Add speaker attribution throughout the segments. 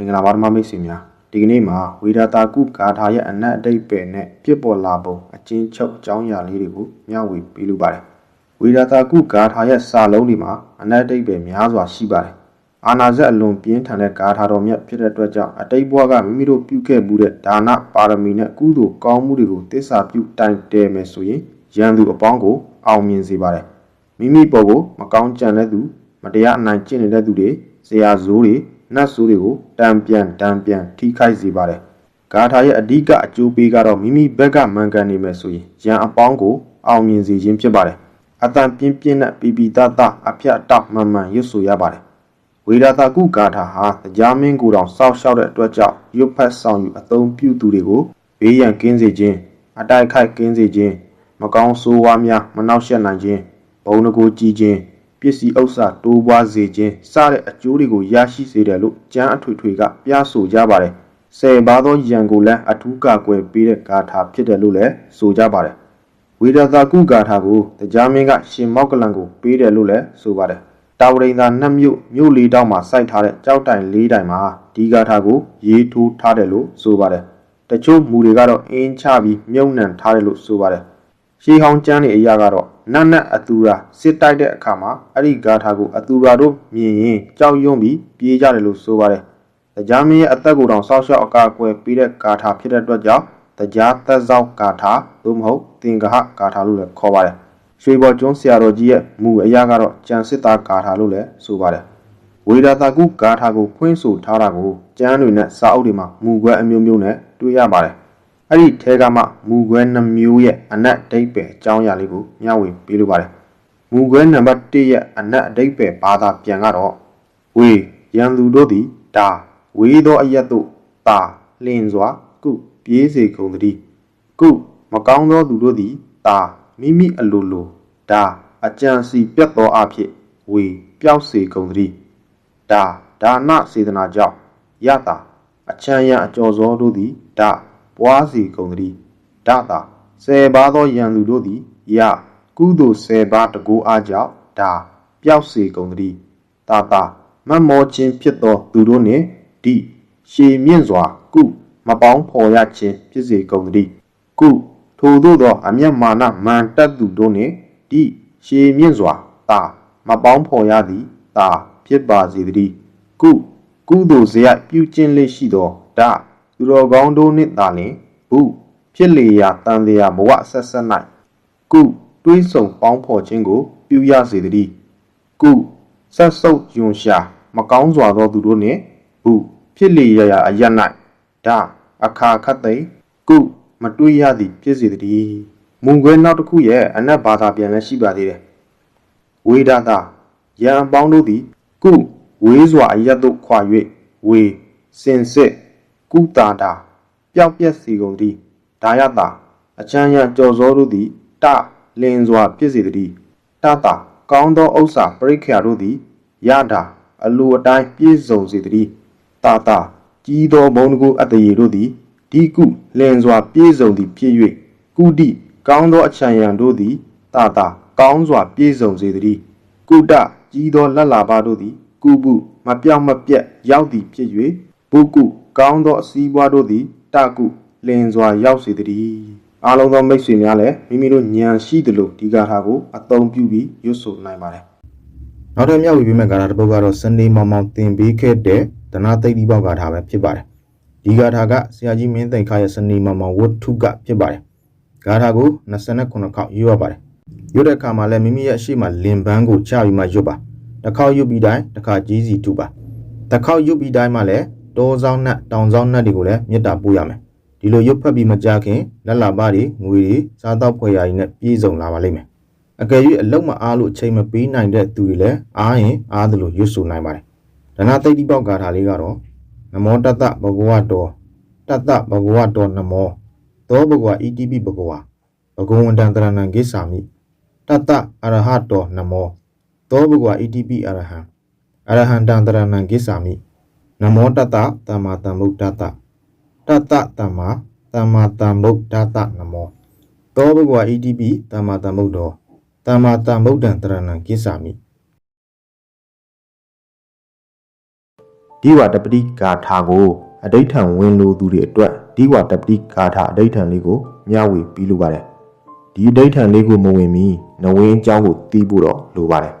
Speaker 1: င်္ဂလာပါဓမ္မမိတ်ဆွေများဒီကနေ့မှာဝေဒတာကုဂါထာရဲ့အနတ်အတိတ်ပဲနဲ့ဖြစ်ပေါ်လာပုံအချင်းချုပ်အကြောင်းအရာလေးတွေကိုမျှဝေပေးလိုပါတယ်ဝေဒတာကုဂါထာရဲ့စာလုံးတွေမှာအနတ်အတိတ်ပဲများစွာရှိပါတယ်အာနာဇက်အလွန်ပြင်းထန်တဲ့ဂါထာတော်မြတ်ဖြစ်တဲ့အတွက်ကြောင့်အတိတ်ဘဝကမိမိတို့ပြုခဲ့မှုတဲ့ဒါနပါရမီနဲ့ကုသိုလ်ကောင်းမှုတွေကိုသစ္စာပြုတိုင်တယ်မယ်ဆိုရင်ရန်သူအပေါင်းကိုအောင်မြင်စေပါတယ်မိမိပေါ်ကိုမကောင်းကြံတဲ့သူမတရားအနိုင်ကျင့်နေတဲ့သူတွေဇရာဇိုးတွေ နတ်ဆိုးတွေကိုတံပြန်တံပြန်ထိခိုက်စေပါတယ်ဂါထာရဲ့အဓိကအကျိုးပေးကတော့မိမိဘက်ကမှန်ကန်နေမယ်ဆိုရင်ရန်အပေါင်းကိုအောင်မြင်စေခြင်းဖြစ်ပါတယ်အတန်ပြင်းပြင်းနဲ့ပီပီတတအဖြတ်အတောက်မှန်မှန်ရွတ်ဆိုရပါတယ်ဝေဒတာကုဂါထာဟာတရားမင်းကိုယ်တော်စောက်ရှောက်တဲ့အတွက်ကြောင့်ရွတ်ဖတ်ဆောင်ယူအသုံးပြုသူတွေကိုဘေးရန်ကင်းစေခြင်းအတိုက်ခိုက်ကင်းစေခြင်းမကောင်းဆိုးဝါးများမနှောက်ယှက်နိုင်ခြင်းဘုံတကူကြည်ခြင်း ပစ္စည်းဥစ္စာတိုးပွားစေခြင်းစတဲ့အကျိုးတွေကိုရရှိစေတယ်လို့ကျမ်းအထွေထွေကပြဆိုကြပါတယ်။ဆယ်ပါးသောယံကိုလည်းအထူးကာကွယ်ပေးတဲ့ဂါထာဖြစ်တယ်လို့လည်းဆိုကြပါတယ်။ဝေဒတာကုဂါထာကိုတရားမင်းကရှင်မောက်ကလန်ကိုပေးတယ်လို့လည်းဆိုပါတယ်။တာဝရိန်သာနှစ်မြို့မြို့လေးတောက်မှာစိုက်ထားတဲ့ကြောက်တိုင်လေးတိုင်မှာဒီဂါထာကိုရေးထိုးထားတယ်လို့ဆိုပါတယ်။တချို့မူတွေကတော့အင်းချပြီးမြုံနှံထားတယ်လို့ဆိုပါတယ်။ ရှေးဟောင်းကျမ်းတွေအရာကတော့နတ်နတ်အသူရာစစ်တိုက်တဲ့အခါမှာအဲ့ဒီဂါထာကိုအသူရာတို့မြင်ရင်ကြောက်ရွံ့ပြီးပြေးကြတယ်လို့ဆိုပါတယ်။တရားမင်းရဲ့အသက်ကိုယ်တော်ဆောက်ရှောက်အကာအကွယ်ပေးတဲ့ဂါထာဖြစ်တဲ့အတွက်ကြောင့်တရားသက်သောဂါထာသို့မဟုတ်သင်္ကဟဂါထာလို့လည်းခေါ်ပါတယ်။ရွှေဘော်ကျွန်းဆရာတော်ကြီးရဲ့မူအရာကတော့ကြံစစ်သားဂါထာလို့လည်းဆိုပါတယ်။ဝေဒတာကုဂါထာကိုဖွင့်ဆိုထားတာကိုကျမ်းတွေနဲ့စာအုပ်တွေမှာမူကွဲအမျိုးမျိုးနဲ့တွေ့ရပါတယ်။ အဲ့ဒီထဲကမှမူခွဲနှမျိုးရဲ့အနက်အဓိပ္ပာယ်အကြောင်းအရာလေးကိုမျှဝေပေးလိုပါတယ်။မူခွဲနံပါတ်1ရဲ့အနက်အဓိပ္ပာယ်ဘာသာပြန်ကတော့ဝေရန်သူတို့သည်ဒါဝေသောအရက်တို့တာလင်းစွာကုပြေးစေကုန်သည်ကုမကောင်းသောသူတို့သည်တာမိမိအလိုလိုဒါအကြံစီပြတ်သောအဖြစ်ဝေပျောက်စေကုန်သည်ဒါဒါနစေတနာကြောင့်ယတာအချမ်းရန်အကျော်စောတို့သည်ဒါ ပွားစီကုန်သည်ဒတာဆယ်ပါးသောယံသူတို့သည်ယကုသိုလ်ဆယ်ပါးတကူအားကြောင့်ဒါပျောက်စီကုန်သည်တာတာမတ်မောခြင်းဖြစ်သောသူတို့နှင့်ဒီရှည်မြင့်စွာ ကုမပေါင်းဖော်ရခြင်းဖြစ်စေကုန်သည်ကုထိုသို့သောအမျက်မာနမန်တက်သူတို့နှင့်ဒီရှည်မြင့်စွာတာမပေါင်းဖော်ရသည်တာဖြစ်ပါစေတည်းကုကုသိုလ်ဇေယပြုခြင်းလေးရှိသောဒါ သူတော်ကောင်းတို့နှင့်သာလျှင်ဘူးဖြစ်လေရာတန်လျာဘဝဆက်ဆက်၌ကုတွေးဆုံပေါင်းဖော်ခြင်းကို ပြုရစေတည်းကုဆက်ဆုပ်ယွန်ရှာ မကောင်းစွာသောသူတို့နှင့်ဘူးဖြစ်လေရာရာအရ၌ဒါအခါခတ်သိကုမတွေးရသည်ဖြစ်စေတည်းမုံခွဲနောက်တစ်ခုရဲ့အနက်ဘာသာပြန်လည်းရှိပါသေးတယ်ဝေဒတာယံအပေါင်းတို့သည် ကုဝေးစွာအရက်တို့ခွာ၍ဝေစင်စစ် ကုတာတာပျောက်ပြက်စီကုန်သည်ဒါယတာအချမ်းရကြော်စောတို့သည်တလင်းစွာဖြစ်စေသည်တတာကောင်းသောဥစ္စာပရိက္ခရာတို့သည်ယတာအလိုအတိုင်းပြည့်စုံစေသည်တာတာကြီးသောဘုံတကူအတ္တရေတို့သည်ဒီကုလင်းစွာပြည့်စုံသည်ဖြစ်၍ကုတိကောင်းသောအချမ်းရံတို့သည်တာတာကောင်းစွာပြည့်စုံစေသည်ကုတကြီးသောလက်လာပါတို့သည်ကုပုမပြောင်းမပြတ်ရောက်သည်ဖြစ်၍ ဘုကုကောင်းသောအစည်းပွားတို့သည်တကုလင်စွာရောက်စေတည်းအားလုံးသောမိတ်ဆွေများလည်းမိမိတို့ဉာဏ်ရှိသလိုဒီဂါထာကိုအသုံးပြုပြီးရွတ်ဆိုနိုင်ပါတယ်နောက်ထပ်မြောက်ဝေပေးမဲ့ဂါထာတစ်ပုဒ်ကတော့စနေမောင်မောင်သင်ပေးခဲ့တဲ့ဒနာသိတိပေါက်ဂါထာပဲဖြစ်ပါတယ်ဒီဂါထာကဆရာကြီးမင်းသိန်ခါရဲ့စနေမောင်မောင်ဝတ္ထုကဖြစ်ပါတယ်ဂါထာကို29ခေါက်ရွတ်ရပါတယ်ရွတ်တဲ့အခါမှာလည်းမိမိရဲ့အရှိမလင်ပန်းကိုချပြီးမှရွတ်ပါတစ်ခေါက်ရွတ်ပြီးတိုင်းတစ်ခါကြီးစီထုပါတစ်ခေါက်ရွတ်ပြီးတိုင်းမှလည်း တောဆောင်နှက်တောင်ဆောင်နှက်တွေကိုလည်းမေတ္တာပို့ရမယ်ဒီလိုရုပ်ဖက်ပြီးမကြခင်လက်လာပတွေငွေတွေစားတော့ဖွယ်ရာတွေနဲ့ပြည့်စုံလာပါလိမ့်မယ်အကယ်၍အလုံးမအားလို့အချိန်မပေးနိုင်တဲ့သူတွေလည်းအားရင်အားသလိုရွတ်ဆိုနိုင်ပါတယ်ဒနာတိတ်တိပေါက်ဂါထာလေးကတော့နမောတတဘဂဝတောတတဘဂဝတောနမောသောဘဂဝဣတိပိဘဂဝဘဂဝန္တံတရဏံကိသာမိတတအရဟတောနမောသောဘဂဝဣတိပိအရဟံအရဟံတံတရဏံကိသာမိ နမောတတသမ္မာသမ္ဗုဒ္ဓတတတသမ္မာသမ္မာသမ္ဗုဒ္ဓတနမောသောဘဂဝါဣတိပိသမ္မာသမ္ဗုဒ္ဓောသမ္မာသမ္ဗုဒ္ဓံတရဏံကိစ္ဆာမိဒီဝတပတိဂါထာကိုအဋိဋ္ဌံဝင်လိုသူတွေအတွက်ဒီဝတပတိဂါထာအဋိဋ္ဌံလေးကိုမျှဝေပြီးလိုပါတယ်ဒီအဋိဋ္ဌံလေးကိုမဝင်မီနဝင်းအကြောင်းကိုသိဖို့တော့လိုပါတယ်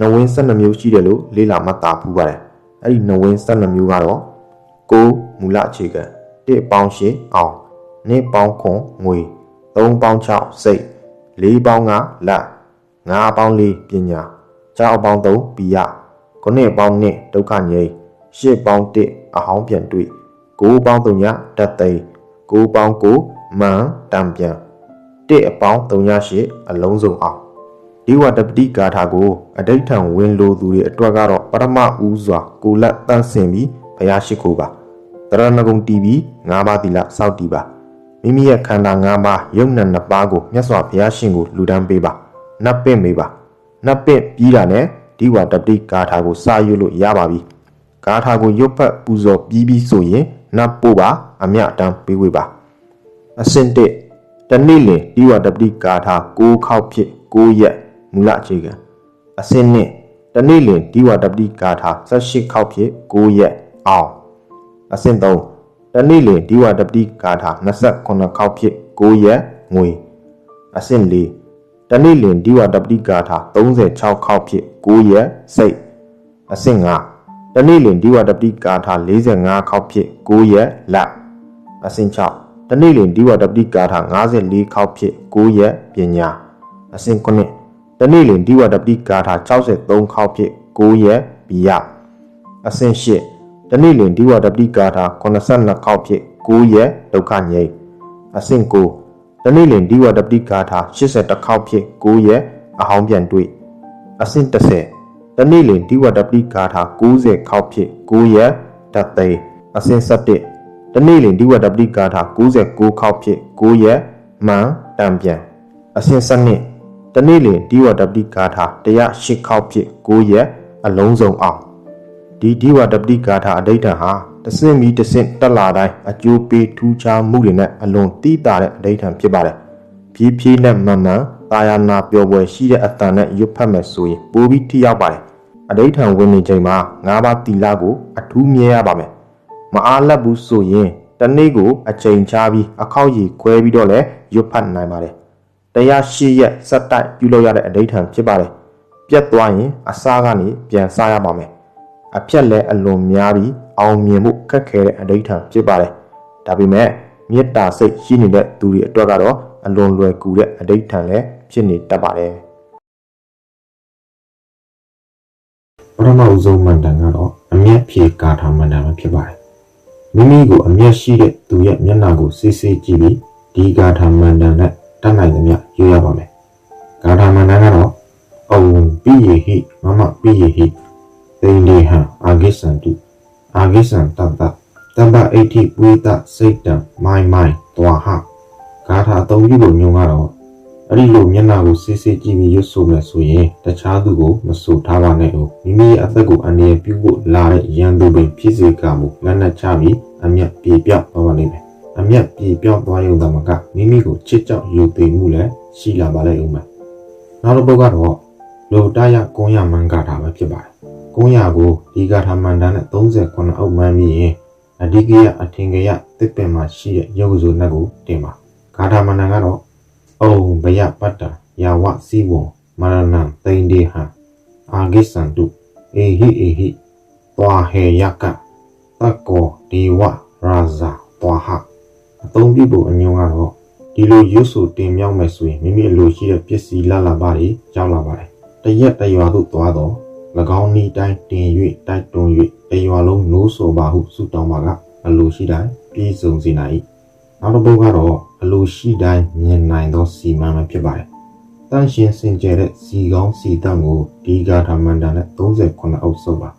Speaker 1: နဝင်း12မျိုးရှိတယ်လို့လေ့လာမှတ်သားဖူးပါတယ် အဲ့ဒီနဝင်း12မျိုးကတော့ကိုမူလအခြေခံ1ပေါင်း8အောင်2ပေါင်း9ငွေ3ပေါင်း6စိတ်4ပေါင်း9လက်5ပေါင်း4ပညာ6ပေါင်း3ပိယ9ပေါင်း2ဒုက္ခငြိမ်း10ပေါင်း1အဟောင်းပြန်တွေ့9ပေါင်း3ညတတ်သိ9ပေါင်း9မန်တံပြန်1အပေါင်း308အလုံးစုံအောင် ဒီဝတပတိဂါထာကိုအဋိဋ္ဌံဝင်လိုသူတွေအတွက်ကတော့ပရမဦးစွာကိုလက်တန့်စင်ပြီးဘုရားရှိခိုးပါတရဏဂုံတီးပြီး၅ပါးသီလစောင့်တည်ပါမိမိရဲ့ခန္ဓာ၅ပါးယုံနဲ့နှစ်ပါးကိုမြတ်စွာဘုရားရှင်ကိုလူဒန်းပေးပါနတ်ပင့်ပေးပါနတ်ပင့်ပြီးတာနဲ့ဒီဝတပတိဂါထာကိုစာရွတ်လို့ရပါပြီဂါထာကိုရွတ်ဖတ်ပူဇော်ပြီးပြီးဆိုရင်နတ်ပို့ပါအမြတ်တမ်းပေးဝေပါအစင်တစ်တနေ့လင်ဒီဝတပတိဂါထာ၉ခေါက်ဖြစ်၉ရက် မူလအခြေခံအစင်နှစ်တနေ့လင်ဒီဝတပတိဂါထာ18ခေါက်ဖြစ်9ရက်အောင်အစင်3တနေ့လင်ဒီဝတပတိဂါထာ29ခေါက်ဖြစ်9ရက်ငွေအစင်4တနေ့လင်ဒီဝတပတိဂါထာ36ခေါက်ဖြစ်9ရက်စိတ်အစင်5တနေ့လင်ဒီဝတပတိဂါထာ45ခေါက်ဖြစ်9ရက်လက်အစင်6တနေ့လင်ဒီဝတပတိဂါထာ54ခေါက်ဖြစ်9ရက်ပညာအစင်9 တနေ့လင်ဒီဝတပတိဂါထာ63ခေါက်ဖြစ်9ရက်ဘီယအဆင့်8တနေ့လင်ဒီဝတပတိဂါထာ82ခေါက်ဖြစ်9ရက်ဒုက္ခငြိမ်းအဆင့်9တနေ့လင်ဒီဝတပတိဂါထာ81ခေါက်ဖြစ်9ရက်အဟောင်းပြန်တွေ့အဆင့်10တနေ့လင်ဒီဝတပတိဂါထာ90ခေါက်ဖြစ်9ရက်တသိအဆင့်17တနေ့လင်ဒီဝတပတိဂါထာ96ခေါက်ဖြစ်9ရက်မှန်တံပြန်အဆင့်12 တနေ့လင်ဒီဝတပတိဂါထာ108ခေါက်ဖြစ်9ရက်အလုံးစုံအောင်ဒီဒီဝตပတိဂါထာအဋိဋ္ဌံဟာတဆင့်မီတဆင့်တက်လာတိုင်းအကျိုးပေးထူးခြားမှုတွေနဲ့အလွန်တိတာတဲ့အဋိဋ္ဌံဖြစ်ပါတယ်။ဖြည်းဖြည်းနဲ့မှန်မှန်သာယာနာပျော်ပွဲရှိတဲ့အတန်နဲ့ရွတ်ဖတ်မယ်ဆိုရင်ပိုပြီးထိရောက်ပါတယ်။အဋိဋ္ဌံဝင်နေချိန်မှာ၅ပါးတီလာကိုအထူးမြဲရပါမယ်။မအားလက်ဘူးဆိုရင်တနေ့ကိုအချိန်ချပြီးအခောက်ရည်ခွဲပြီးတော့လည်းရွတ်ဖတ်နိုင်ပါတယ်။ တရားရှိရက်စက်တိုက်ပြုလုပ်ရတဲ့အဋိဋ္ဌံဖြစ်ပါတယ်။ပြတ်သွားရင်အစားကနေပြန်စားရပါမယ်။အဖြက်လည်းအလွန်များပြီးအောင်မြင်မှုခက်ခဲတဲ့အဋိဋ္ဌံဖြစ်ပါတယ်။ဒါပေမဲ့မေတ္တာစိတ်ရှိနေတဲ့သူတွေအတွက်ကတော့အလွန်လွယ်ကူတဲ့အဋိဋ္ဌံလည်းဖြစ်နေတတ်ပါတယ်။ပထမဦးဆုံးမန္တန်ကတော့အမျက်ဖြေကာထာမန္တန်ပဲဖြစ်ပါတယ်။မိမိကိုအမျက်ရှိတဲ့သူရဲ့မျက်နှာကိုစစ်စစ်ကြည့်ပြီးဒီကာထာမန္တန်နဲ့ တတ်နိုင်သမျှယူရပါမယ်။ကာထာမန္တန်ကတော့အုံပိယေဟိမမပိယေဟိသိန္ဒီဟံအာဂိစံတုအာဂိစံတတ္တတမ္ပအိဋ္ဌိဝိတစိတ်တံမိုင်းမိုင်းတွာဟဂါထာအသုံးပြုလို့ညုံကတော့အဲ့ဒီလိုမျက်နှာကိုစစ်စစ်ကြည့်ပြီးရွတ်ဆိုမယ်ဆိုရင်တခြားသူကိုမဆိုထားပါနဲ့ဦးမိမိရဲ့အသက်ကိုအန္တရာယ်ပြုဖို့လာတဲ့ရန်သူပင်ဖြစ်စေကမူလက်နက်ချပြီးအမျက်ပြေပြောက်သွားပါလိမ့်မယ်အ မျက်ပြေပြောက်သွားရုံသာမကမိမိကိုချစ်ကြောက်ယူသိမှုလည်းရှိလာပါလိမ့်ဦးမယ်နောက်တစ်ပုဒ်ကတော့လိုတရကုန်းရမန်ဂါထာပဲဖြစ်ပါတယ်900ကိုဒီဂါထာမန္တန်နဲ့39အုပ်မှန်းပြီးရင်အဓိကယအထင်ကယတစ်ပင်မှာရှိတဲ့ရုပ်စုနတ်ကိုတင်ပါဂါထာမန္တန်ကတော့အုံဘယပတ္တယာဝစီဝံမရဏံသိန္ဒေဟံအာဂိစန္တုအေဟိအေဟိသွားဟေယကတကောဒီဝရာဇာသွားဟ အသုံးပြုဖို့အညွန်ကတော့ဒီလိုရွတ်ဆိုတင်မြောက်မယ်ဆိုရင်မိမိအလိုရှိတဲ့ပစ္စည်းလာလာပါတွေကြောက်လာပါတယ်တရက်တရွာသို့သွားတော့၎င်းဤတိုင်းတင်၍တိုက်တွန်း၍တရွာလုံးနိုးဆိုပါဟုဆုတောင်းပါကအလိုရှိတိုင်းပြည်စုံစေနိုင်နောက်တစ်ပုဒ်ကတော့အလိုရှိတိုင်းမြင်နိုင်သောစီမံပဲဖြစ်ပါတယ်တန့်ရှင်စင်ကြယ်တဲ့စီကောင်းစီတတ်ကိုဒီဂါထာမန္တန်နဲ့38အုပ်စုပါ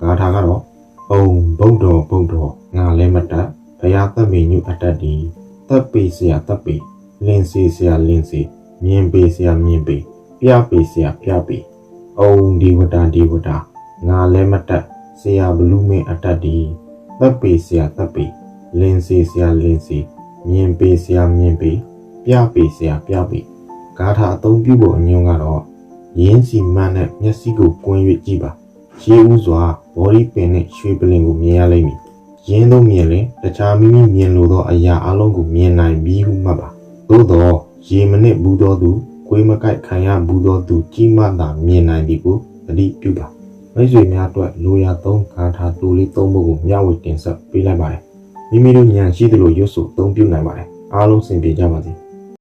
Speaker 1: ဂါထာကတော့ဘုံဗုဒ္ဓဗုဒ္ဓငါလည်းမတတ် ဘယာသက်ပေညုအတတ်ဒီသက်ပေစရာသက်ပေလင်းစီစရာလင်းစီမြင်ပေစရာမြင်ပေပြပေစရာပြပေအုံဒီဝတာဒီဝတာငါလဲမတက်စရာဘလူးမင်းအတတ်ဒီသက်ပေစရာသက်ပေလင်းစီစရာလင်းစီမြင်ပေစရာမြင်ပေပြပေစရာပြပေဂါထာအသုံးပြုဖို့အညွန်းကတော့ရင်းစီမန်းနဲ့မျက်စိကိုကွင်း၍ကြည့်ပါရှေးဦးစွာဘော်ဒီပင်နဲ့ရွှေပလင်ကိုမြင်ရလိမ့်မည် ရင်းသောမြင်လင်တခြားမိမိမြင်လိုသောအရာအလုံးကိုမြင်နိုင်ပြီးဟုမှတ်ပါ။သို့သောရေမနစ်ဘူးသောသူကိုယ်မကိုက်ခံရဘူးသောသူကြီးမှသာမြင်နိုင်သည်ကိုသတိပြုပါ။မိတ်ဆွေများအတွက်လိုရာသုံးဂါထာတူလေးသုံးဖို့ကိုမျှဝေတင်ဆက်ပေးလိုက်ပါတယ်။မိမိတို့ဉာဏ်ရှိသလိုရွတ်ဆိုအသုံးပြုနိုင်ပါတယ်။အားလုံးစင်ပြေကြပါစေ။